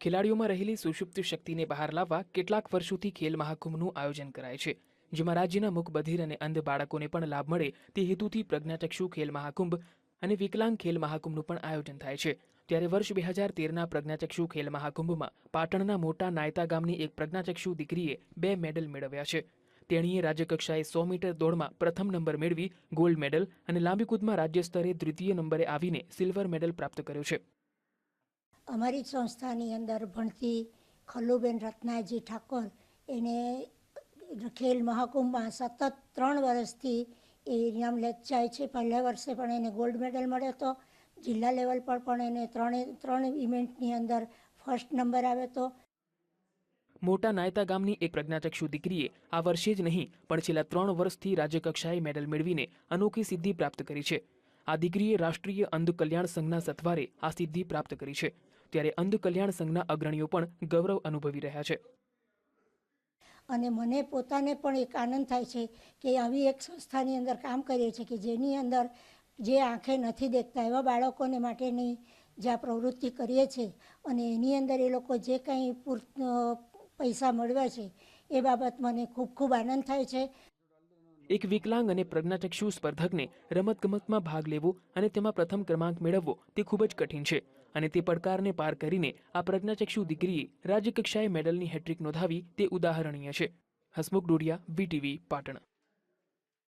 ખેલાડીઓમાં રહેલી સુષુપ્ત શક્તિને બહાર લાવવા કેટલાક વર્ષોથી ખેલ મહાકુંભનું આયોજન કરાય છે, જેમાં રાજ્યના મુખ બધિર અને અંધ બાળકોને પણ લાભ મળે તે હેતુથી પ્રજ્ઞાચક્ષુ ખેલ મહાકુંભ અને વિકલાંગ ખેલ મહાકુંભનું પણ આયોજન થાય છે. ત્યારે વર્ષ બે હજાર તેરના પ્રજ્ઞાચક્ષુ ખેલ મહાકુંભમાં પાટણના મોટા નાયતા ગામની એક પ્રજ્ઞાચક્ષુ દીકરીએ બે મેડલ મેળવ્યા છે. તેણીએ રાજ્યકક્ષાએ સો મીટર દોડમાં પ્રથમ નંબર મેળવી ગોલ્ડ મેડલ અને લાંબી કૂદમાં રાજ્ય સ્તરે દ્વિતીય નંબરે આવીને સિલ્વર મેડલ પ્રાપ્ત કર્યો છે. અમારી સંસ્થાની અંદર ભણતી ખલ્લુબેન રત્નાજી ઠાકોર, એને ખેલ મહાકુંભમાં સતત ત્રણ વર્ષથી એ ઇનામ લેત જાય છે. પહેલા વર્ષે પણ એને ગોલ્ડ મેડલ મળ્યો હતો. જિલ્લા લેવલ પર પણ એને ત્રણે, ત્રણ ઇવેન્ટની અંદર ફર્સ્ટ નંબર આવ્યો હતો. મોટા નાયતા ગામની એક પ્રજ્ઞાચક્ષુ દીકરીએ આ વર્ષે જ નહીં, પણ છેલ્લા ત્રણ વર્ષથી રાજ્યકક્ષાએ મેડલ મેળવીને અનોખી સિદ્ધિ પ્રાપ્ત કરી છે. આ દીકરીએ રાષ્ટ્રીય અંધ કલ્યાણ સંઘના સથવારે આ સિદ્ધિ પ્રાપ્ત કરી છે. ત્યારે અંધ કલ્યાણ સંઘના અગ્રણીઓ પણ ગૌરવ અનુભવી રહ્યા છે. અને મને પોતાને પણ એક આનંદ થાય છે કે આવી એક સંસ્થાની અંદર કામ કરીએ છીએ કે જેની અંદર જે આંખે નથી દેખતા એવા બાળકોને માટેની જે આ પ્રવૃત્તિ કરીએ છીએ અને એની અંદર એ લોકો જે કંઈ પૂર પૈસા મળ્યા છે એ બાબત મને ખૂબ ખૂબ આનંદ થાય છે. એક વિકલાંગ અને પ્રજ્ઞાચક્ષુ સ્પર્ધકને રમતગમતમાં ભાગ લેવો અને તેમાં પ્રથમ ક્રમાંક મેળવવો તે ખૂબ જ કઠિન છે. અને તે પડકારને પાર કરીને આ પ્રજ્ઞાચક્ષુ દીકરીએ રાજ્યકક્ષાએ મેડલની હેટ્રિક નોંધાવી તે ઉદાહરણીય છે. હસમુખ ડોડિયા, વીટીવી, પાટણ.